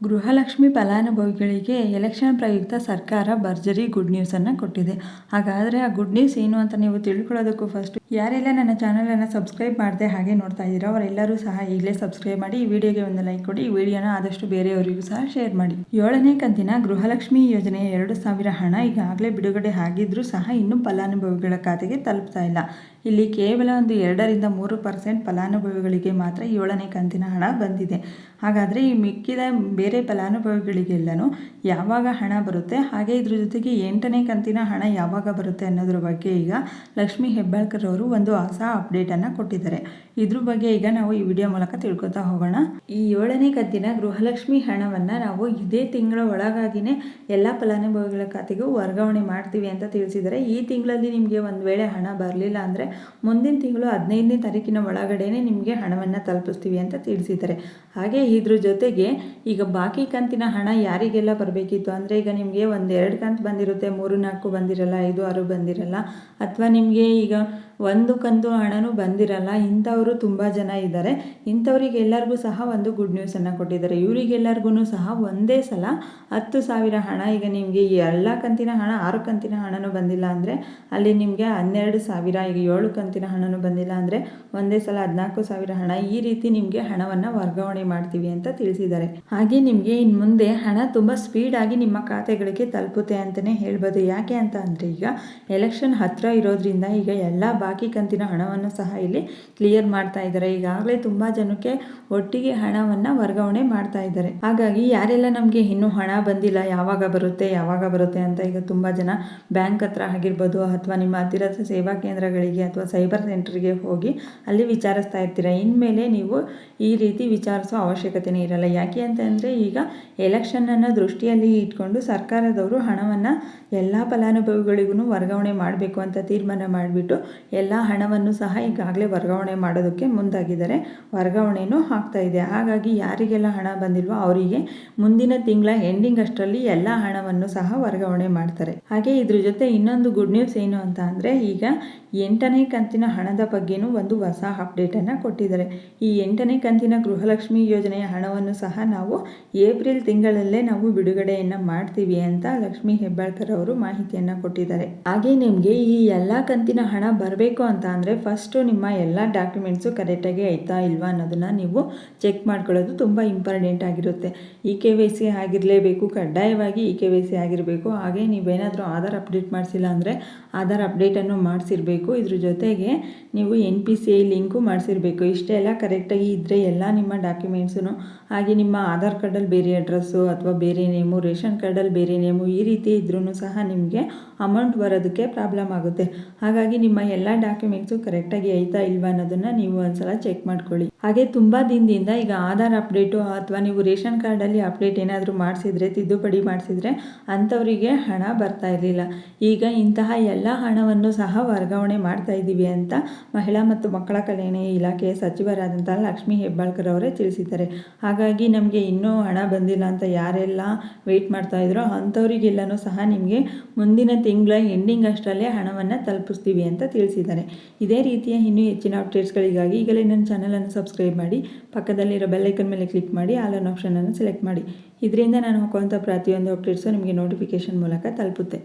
ಗೃಹಲಕ್ಷ್ಮಿ ಫಲಾನುಭವಿಗಳಿಗೆ ಎಲೆಕ್ಷನ್ ಪ್ರಯುಕ್ತ ಸರ್ಕಾರ ಭರ್ಜರಿ ಗುಡ್ ನ್ಯೂಸನ್ನು ಕೊಟ್ಟಿದೆ. ಹಾಗಾದರೆ ಆ ಗುಡ್ ನ್ಯೂಸ್ ಏನು ಅಂತ ನೀವು ತಿಳ್ಕೊಳ್ಳೋದಕ್ಕೂ ಫಸ್ಟ್ ಯಾರೆಲ್ಲ ನನ್ನ ಚಾನಲನ್ನು ಸಬ್ಸ್ಕ್ರೈಬ್ ಮಾಡದೆ ಹಾಗೆ ನೋಡ್ತಾ ಇದ್ದೀರೋ ಅವರೆಲ್ಲರೂ ಸಹ ಈಗಲೇ ಸಬ್ಸ್ಕ್ರೈಬ್ ಮಾಡಿ ಈ ವಿಡಿಯೋಗೆ ಒಂದು ಲೈಕ್ ಕೊಡಿ, ಈ ವಿಡಿಯೋನ ಆದಷ್ಟು ಬೇರೆಯವರಿಗೂ ಸಹ ಶೇರ್ ಮಾಡಿ. ಏಳನೇ ಕಂತಿನ ಗೃಹಲಕ್ಷ್ಮಿ ಯೋಜನೆಯ ಎರಡು ಸಾವಿರ ಹಣ ಈಗಾಗಲೇ ಬಿಡುಗಡೆ ಆಗಿದ್ರೂ ಸಹ ಇನ್ನೂ ಫಲಾನುಭವಿಗಳ ಖಾತೆಗೆ ತಲುಪ್ತಾ ಇಲ್ಲ. ಇಲ್ಲಿ ಕೇವಲ ಒಂದು ಎರಡರಿಂದ ಮೂರು ಪರ್ಸೆಂಟ್ ಫಲಾನುಭವಿಗಳಿಗೆ ಮಾತ್ರ ಏಳನೇ ಕಂತಿನ ಹಣ ಬಂದಿದೆ. ಹಾಗಾದರೆ ಈ ಮಿಕ್ಕಿದ ಬೇರೆ ಫಲಾನುಭವಿಗಳಿಗೆಲ್ಲನೂ ಯಾವಾಗ ಹಣ ಬರುತ್ತೆ, ಹಾಗೆ ಇದ್ರ ಜೊತೆಗೆ ಎಂಟನೇ ಕಂತಿನ ಹಣ ಯಾವಾಗ ಬರುತ್ತೆ ಅನ್ನೋದ್ರ ಬಗ್ಗೆ ಈಗ ಲಕ್ಷ್ಮೀ ಹೆಬ್ಬಾಳ್ಕರ್ ಅವರು ಒಂದು ಹೊಸ ಅಪ್ಡೇಟನ್ನು ಕೊಟ್ಟಿದ್ದಾರೆ. ಇದ್ರ ಬಗ್ಗೆ ಈಗ ನಾವು ಈ ವಿಡಿಯೋ ಮೂಲಕ ತಿಳ್ಕೊತಾ ಹೋಗೋಣ. ಈ ಏಳನೇ ಕತ್ತಿನ ಗೃಹಲಕ್ಷ್ಮಿ ಹಣವನ್ನು ನಾವು ಇದೇ ತಿಂಗಳ ಒಳಗಾಗಿನೇ ಎಲ್ಲ ಫಲಾನುಭವಿಗಳ ಖಾತೆಗೂ ವರ್ಗಾವಣೆ ಮಾಡ್ತೀವಿ ಅಂತ ತಿಳಿಸಿದರೆ ಈ ತಿಂಗಳಲ್ಲಿ ನಿಮಗೆ ಒಂದು ವೇಳೆ ಹಣ ಬರಲಿಲ್ಲ ಅಂದರೆ ಮುಂದಿನ ತಿಂಗಳು ಹದಿನೈದನೇ ತಾರೀಕಿನ ಒಳಗಡೆನೆ ನಿಮಗೆ ಹಣವನ್ನು ತಲುಪಿಸ್ತೀವಿ ಅಂತ ತಿಳಿಸಿದ್ದಾರೆ. ಹಾಗೆ ಇದ್ರ ಜೊತೆಗೆ ಈಗ ಬಾಕಿ ಕಂತಿನ ಹಣ ಯಾರಿಗೆಲ್ಲ ಬರಬೇಕಿತ್ತು ಅಂದರೆ ಈಗ ನಿಮಗೆ ಒಂದು ಎರಡು ಕಂತು ಬಂದಿರುತ್ತೆ, ಮೂರು, ನಾಲ್ಕು ಬಂದಿರಲ್ಲ, ಐದು, ಆರು ಬಂದಿರಲ್ಲ, ಅಥವಾ ನಿಮಗೆ ಈಗ ಒಂದು ಕಂತು ಹಣನೂ ಬಂದಿರಲ್ಲ, ಇಂಥವರು ತುಂಬ ಜನ ಇದ್ದಾರೆ. ಇಂಥವರಿಗೆಲ್ಲರಿಗೂ ಸಹ ಒಂದು ಗುಡ್ ನ್ಯೂಸನ್ನು ಕೊಟ್ಟಿದ್ದಾರೆ. ಇವರಿಗೆಲ್ಲರಿಗೂ ಸಹ ಒಂದೇ ಸಲ ಹತ್ತು ಸಾವಿರ ಹಣ. ಈಗ ನಿಮಗೆ ಎಲ್ಲ ಕಂತಿನ ಹಣ, ಆರು ಕಂತಿನ ಹಣನೂ ಬಂದಿಲ್ಲ ಅಂದರೆ ಅಲ್ಲಿ ನಿಮಗೆ ಹನ್ನೆರಡು ಸಾವಿರ, ಈಗ ಏಳು ಕಂತಿನ ಹಣನೂ ಬಂದಿಲ್ಲ ಅಂದರೆ ಒಂದೇ ಸಲ ಹದಿನಾಲ್ಕು ಸಾವಿರ ಹಣ ಈ ರೀತಿ ನಿಮಗೆ ಹಣವನ್ನು ವರ್ಗಾವಣೆ ಮಾಡ್ತೀವಿ ಅಂತ ತಿಳಿಸಿದ್ದಾರೆ. ಹಾಗೆ ನಿಮಗೆ ಇನ್ನು ಮುಂದೆ ಹಣ ತುಂಬ ಸ್ಪೀಡಾಗಿ ನಿಮ್ಮ ಖಾತೆಗಳಿಗೆ ತಲುಪುತ್ತೆ ಅಂತಲೇ ಹೇಳ್ಬೋದು. ಯಾಕೆ ಅಂತ ಅಂದರೆ ಈಗ ಎಲೆಕ್ಷನ್ ಹತ್ತಿರ ಇರೋದ್ರಿಂದ ಈಗ ಎಲ್ಲ ಬಾಕಿ ಕಂತಿನ ಹಣವನ್ನು ಸಹ ಇಲ್ಲಿ ಕ್ಲಿಯರ್ ಮಾಡ್ತಾ ಇದ್ದಾರೆ. ಈಗಾಗಲೇ ತುಂಬಾ ಜನಕ್ಕೆ ಒಟ್ಟಿಗೆ ಹಣವನ್ನ ವರ್ಗಾವಣೆ ಮಾಡ್ತಾ ಇದ್ದಾರೆ. ಹಾಗಾಗಿ ಯಾರೆಲ್ಲ ನಮಗೆ ಇನ್ನೂ ಹಣ ಬಂದಿಲ್ಲ, ಯಾವಾಗ ಬರುತ್ತೆ ಯಾವಾಗ ಬರುತ್ತೆ ಅಂತ ಈಗ ತುಂಬಾ ಜನ ಬ್ಯಾಂಕ್ ಹತ್ರ ಆಗಿರ್ಬೋದು ಅಥವಾ ನಿಮ್ಮ ಹತ್ತಿರದ ಸೇವಾ ಕೇಂದ್ರಗಳಿಗೆ ಅಥವಾ ಸೈಬರ್ ಸೆಂಟರ್ಗೆ ಹೋಗಿ ಅಲ್ಲಿ ವಿಚಾರಿಸ್ತಾ ಇರ್ತೀರ? ಇನ್ಮೇಲೆ ನೀವು ಈ ರೀತಿ ವಿಚಾರಿಸೋ ಅವಶ್ಯಕತೆನೇ ಇರಲ್ಲ. ಯಾಕೆ ಅಂತಂದರೆ ಈಗ ಎಲೆಕ್ಷನನ್ನು ದೃಷ್ಟಿಯಲ್ಲಿ ಇಟ್ಕೊಂಡು ಸರ್ಕಾರದವರು ಹಣವನ್ನು ಎಲ್ಲ ಫಲಾನುಭವಿಗಳಿಗೂ ವರ್ಗಾವಣೆ ಮಾಡಬೇಕು ಅಂತ ತೀರ್ಮಾನ ಮಾಡಿಬಿಟ್ಟು ಎಲ್ಲ ಹಣವನ್ನು ಸಹ ಈಗಾಗಲೇ ವರ್ಗಾವಣೆ ಮಾಡೋದಕ್ಕೆ ಮುಂದಾಗಿದ್ದಾರೆ. ವರ್ಗಾವಣೆಯೂ ಆಗ್ತಾ ಇದೆ. ಹಾಗಾಗಿ ಯಾರಿಗೆಲ್ಲ ಹಣ ಬಂದಿಲ್ವೋ ಅವರಿಗೆ ಮುಂದಿನ ತಿಂಗಳ ಎಂಡಿಂಗ್ ಅಷ್ಟರಲ್ಲಿ ಎಲ್ಲ ಹಣವನ್ನು ಸಹ ವರ್ಗಾವಣೆ ಮಾಡ್ತಾರೆ. ಹಾಗೆ ಇದ್ರ ಜೊತೆ ಇನ್ನೊಂದು ಗುಡ್ ನ್ಯೂಸ್ ಏನು ಅಂತ ಅಂದರೆ, ಈಗ ಎಂಟನೇ ಕಂತಿನ ಹಣದ ಬಗ್ಗೆನೂ ಒಂದು ಹೊಸ ಅಪ್ಡೇಟನ್ನು ಕೊಟ್ಟಿದ್ದಾರೆ. ಈ ಎಂಟನೇ ಕಂತಿನ ಗೃಹಲಕ್ಷ್ಮಿ ಯೋಜನೆಯ ಹಣವನ್ನು ಸಹ ನಾವು ಏಪ್ರಿಲ್ ತಿಂಗಳಲ್ಲೇ ನಾವು ಬಿಡುಗಡೆಯನ್ನು ಮಾಡ್ತೀವಿ ಅಂತ ಲಕ್ಷ್ಮಿ ಹೆಬ್ಬಾಳ್ಕರ್ ಅವರು ಮಾಹಿತಿಯನ್ನು ಕೊಟ್ಟಿದ್ದಾರೆ. ಹಾಗೆ ನಿಮಗೆ ಈ ಎಲ್ಲ ಕಂತಿನ ಹಣ ಬರಬೇಕು ಅಂತ ಅಂದರೆ ಫಸ್ಟು ನಿಮ್ಮ ಎಲ್ಲ ಡಾಕ್ಯುಮೆಂಟ್ಸು ಕರೆಕ್ಟಾಗಿ ಆಯ್ತಾ ಇಲ್ವಾ ಅನ್ನೋದನ್ನು ನೀವು ಚೆಕ್ ಮಾಡ್ಕೊಳ್ಳೋದು ತುಂಬ ಇಂಪಾರ್ಟೆಂಟ್ ಆಗಿರುತ್ತೆ. ಇ ಕೆ ವೈ ಸಿ ಆಗಿರಲೇಬೇಕು, ಕಡ್ಡಾಯವಾಗಿ ಇ ಕೆ ವೈ ಸಿ ಆಗಿರಬೇಕು. ಹಾಗೆ ನೀವೇನಾದರೂ ಆಧಾರ್ ಅಪ್ಡೇಟ್ ಮಾಡಿಸಿಲ್ಲ ಅಂದರೆ ಆಧಾರ್ ಅಪ್ಡೇಟನ್ನು ಮಾಡಿಸಿರಬೇಕು. ಇದ್ರ ಜೊತೆಗೆ ನೀವು N P C I link ಮಾಡಿಸಿರಬೇಕು. ಇಷ್ಟೆಲ್ಲ ಕರೆಕ್ಟಾಗಿ ಇದ್ದರೆ ಎಲ್ಲ ನಿಮ್ಮ ಡಾಕ್ಯುಮೆಂಟ್ಸು ಹಾಗೆ ನಿಮ್ಮ ಆಧಾರ್ ಕಾರ್ಡಲ್ಲಿ ಬೇರೆ ಅಡ್ರೆಸ್ಸು ಅಥವಾ ಬೇರೆ ನೇಮು ರೇಷನ್ ಕಾರ್ಡಲ್ಲಿ ಬೇರೆ ನೇಮು ಈ ರೀತಿ ಇದ್ರೂ ಸಹ ನಿಮಗೆ ಅಮೌಂಟ್ ಬರೋದಕ್ಕೆ ಪ್ರಾಬ್ಲಮ್ ಆಗುತ್ತೆ. ಹಾಗಾಗಿ ನಿಮ್ಮ ಎಲ್ಲ ಡಾಕ್ಯುಮೆಂಟ್ಸು ಕರೆಕ್ಟಾಗಿ ಐತಾ ಇಲ್ವಾ ಅನ್ನೋದನ್ನು ನೀವು ಒಂದ್ಸಲ ಚೆಕ್ ಮಾಡ್ಕೊಳ್ಳಿ. ಹಾಗೆ ತುಂಬ ದಿನದಿಂದ ಈಗ ಆಧಾರ್ ಅಪ್ಡೇಟು ಅಥವಾ ನೀವು ರೇಷನ್ ಕಾರ್ಡಲ್ಲಿ ಅಪ್ಡೇಟ್ ಏನಾದರೂ ಮಾಡಿಸಿದರೆ, ತಿದ್ದುಪಡಿ ಮಾಡಿಸಿದರೆ ಅಂಥವರಿಗೆ ಹಣ ಬರ್ತಾ ಇರಲಿಲ್ಲ. ಈಗ ಇಂತಹ ಎಲ್ಲ ಹಣವನ್ನು ಸಹ ವರ್ಗಾವಣೆ ಮಾಡ್ತಾ ಇದ್ದೀವಿ ಅಂತ ಮಹಿಳಾ ಮತ್ತು ಮಕ್ಕಳ ಕಲ್ಯಾಣ ಇಲಾಖೆಯ ಸಚಿವರಾದಂತಹ ಲಕ್ಷ್ಮೀ ಹೆಬ್ಬಾಳ್ಕರ್ ಅವರೇ ತಿಳಿಸಿದ್ದಾರೆ. ಹಾಗಾಗಿ ನಮಗೆ ಇನ್ನೂ ಹಣ ಬಂದಿಲ್ಲ ಅಂತ ಯಾರೆಲ್ಲ ವೆಯ್ಟ್ ಮಾಡ್ತಾ ಇದ್ರೋ ಅಂಥವರಿಗೆಲ್ಲನೂ ಸಹ ನಿಮಗೆ ಮುಂದಿನ ತಿಂಗಳ ಎಂಡಿಂಗ್ ಅಷ್ಟರಲ್ಲೇ ಹಣವನ್ನು ತಲುಪಿಸ್ತೀವಿ ಅಂತ ತಿಳಿಸಿದ್ದಾರೆ. ಇದೇ ರೀತಿಯ ಇನ್ನೂ ಹೆಚ್ಚಿನ ಅಪ್ಡೇಟ್ಸ್ಗಳಿಗಾಗಿ ಈಗಲೇ ನನ್ನ ಚಾನಲನ್ನು ಸಬ್ಸ್ಕ್ರೈಬ್ ಮಾಡಿ, ಪಕ್ಕದಲ್ಲಿರೋ ಬೆಲ್ಲೈಕನ್ ಮೇಲೆ ಕ್ಲಿಕ್ ಮಾಡಿ ಆಲ್ ಆನ್ ಆಪ್ಷನನ್ನು ಸೆಲೆಕ್ಟ್ ಮಾಡಿ. ಇದರಿಂದ ನಾನು ಹಾಕುವಂಥ ಪ್ರತಿಯೊಂದು ಅಪ್ಡೇಟ್ಸು ನಿಮಗೆ ನೋಟಿಫಿಕೇಷನ್ ಮೂಲಕ ತಲುಪುತ್ತೆ.